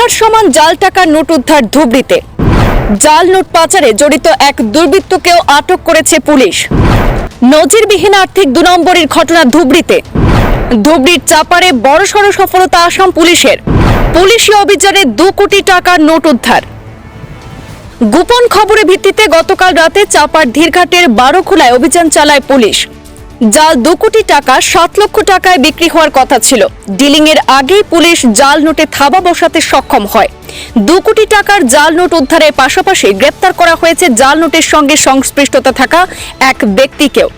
পাহাড় সমান জাল টাকার নোট উদ্ধার ধুবড়িতে। জাল নোট পাচারে জড়িত এক দুর্বৃত্তকেও আটক করেছে পুলিশ। নজিরবিহীন আর্থিক দু নম্বরের ঘটনা ধুবড়িতে। ধুবড়ির চাপারে বড়সড় সফলতা আসাম পুলিশের। পুলিশি অভিযানে দু কোটি টাকার নোট উদ্ধার। গোপন খবরের ভিত্তিতে গতকাল রাতে চাপার ধীরঘাটের বারোখোলায় অভিযান চালায় পুলিশ। জাল দু কোটি টাকা, সাত লক্ষ টাকায় বিক্রি হওয়ার কথা ছিল। ডিলিং এর আগেই পুলিশ জাল নোটে থাবা বসাতে সক্ষম হয়। দু কোটি টাকার জাল নোট উদ্ধারের পাশাপাশি গ্রেপ্তার করা হয়েছে জাল নোটের সঙ্গে সংশ্লিষ্টতা থাকা এক ব্যক্তিকেও।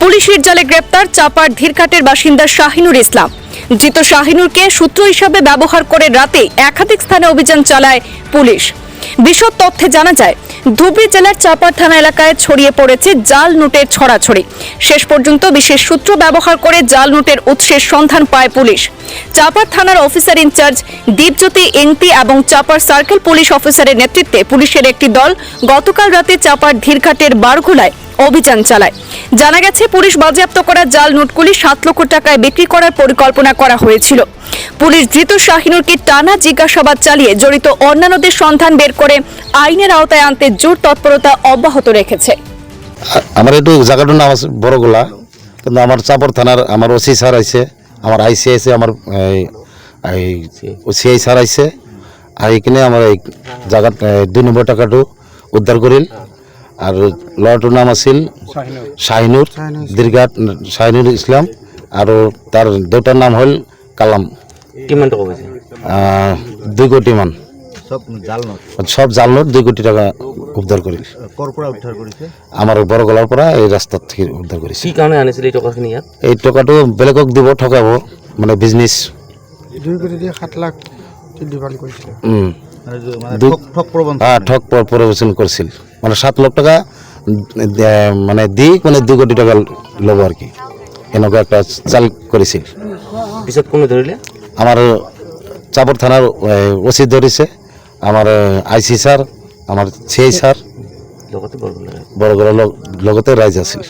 পুলিশের জালে গ্রেপ্তার চাপার ধীরঘাটের বাসিন্দা শাহিনুর ইসলাম। ধৃত শাহিনুরকে সূত্র হিসাবে ব্যবহার করে রাতে একাধিক স্থানে অভিযান চালায় পুলিশ। বিশদ তথ্যে জানা যায়, ধুবড়ি জেলার চাপার থানা এলাকায় ছড়িয়ে পড়েছে জাল নোটের ছড়াছড়ি। শেষ পর্যন্ত বিশেষ সূত্র ব্যবহার করে জাল নোটের উৎসের সন্ধান পায় পুলিশ। চাপার থানার অফিসার ইনচার্জ দীপজ্যোতি এনপি এবং চাপার সার্কেল পুলিশ অফিসারের নেতৃত্বে পুলিশের একটি দল গতকাল রাতে চাপার ধীরঘাটের বারঘোলায় অভিযান চালায়। জানা গেছে, পুলিশ বাজেয়াপ্ত করা জাল নোটগুলি সাত লক্ষ টাকায় বিক্রি করার পরিকল্পনা করা হয়েছিল। পুলিশ ধৃত শাহিনুরকে টানা জিজ্ঞাসাবাদ চালিয়ে জড়িত অন্যান্যদের সন্ধান বের করে আইনের আওতায় আনতে জোর তৎপরতা অব্যাহত রেখেছে। আমার একটু জায়গাটার নাম আছে বড়গোলা, কিন্তু আমার চাপর থানার আমার ওসি স্যার আইছে, আমার আইসি আইছে আমার, এই সিআই স্যার আইছে আর এখানে আমার এই জায়গা দুই নম্বর টাকাটো উদ্ধার করিল। আর লড়াটোর নাম আছিল শাহিনুর দীর্ঘাট শাহিনুর ইসলাম আৰু তাৰ দেউতাৰ নাম হ'ল কালাম। কিমান টকা পাইছে দুই কোটি মান। সব জাল নোট সব জাল নোট দুই কোটি টাকা উদ্ধাৰ কৰিল কৰ পৰা উদ্ধাৰ কৰিছে আমাৰ বৰগলাৰ পৰা এই ৰাস্তাত থেকে উদ্ধাৰ কৰিছে কি কাৰণে আনিছিলে এই টকাখিনি ইয়াত এই টকাটো বেলেগক দিব ঠকাব মানে বিজনেছ দুই কোটি দিয়ে সাত লাখ ডিমাণ্ড কৰিছিলে ঠগ প্ৰবঞ্চনা হ্যাঁ করছিল মানে সাত লক্ষ টাকা মানে দি মানে দু কোটি টাকা ল'ব আর কি। এনেকুৱা একটা চাল কৰিছিল পিছত কোনে ধৰিলে? আমাৰ চাপৰ থানাৰ ওসি ধৰিছে। আমাৰ আই চি ছাৰ আমাৰ চি আই ছাৰ। লগতে রাইজ আছিল।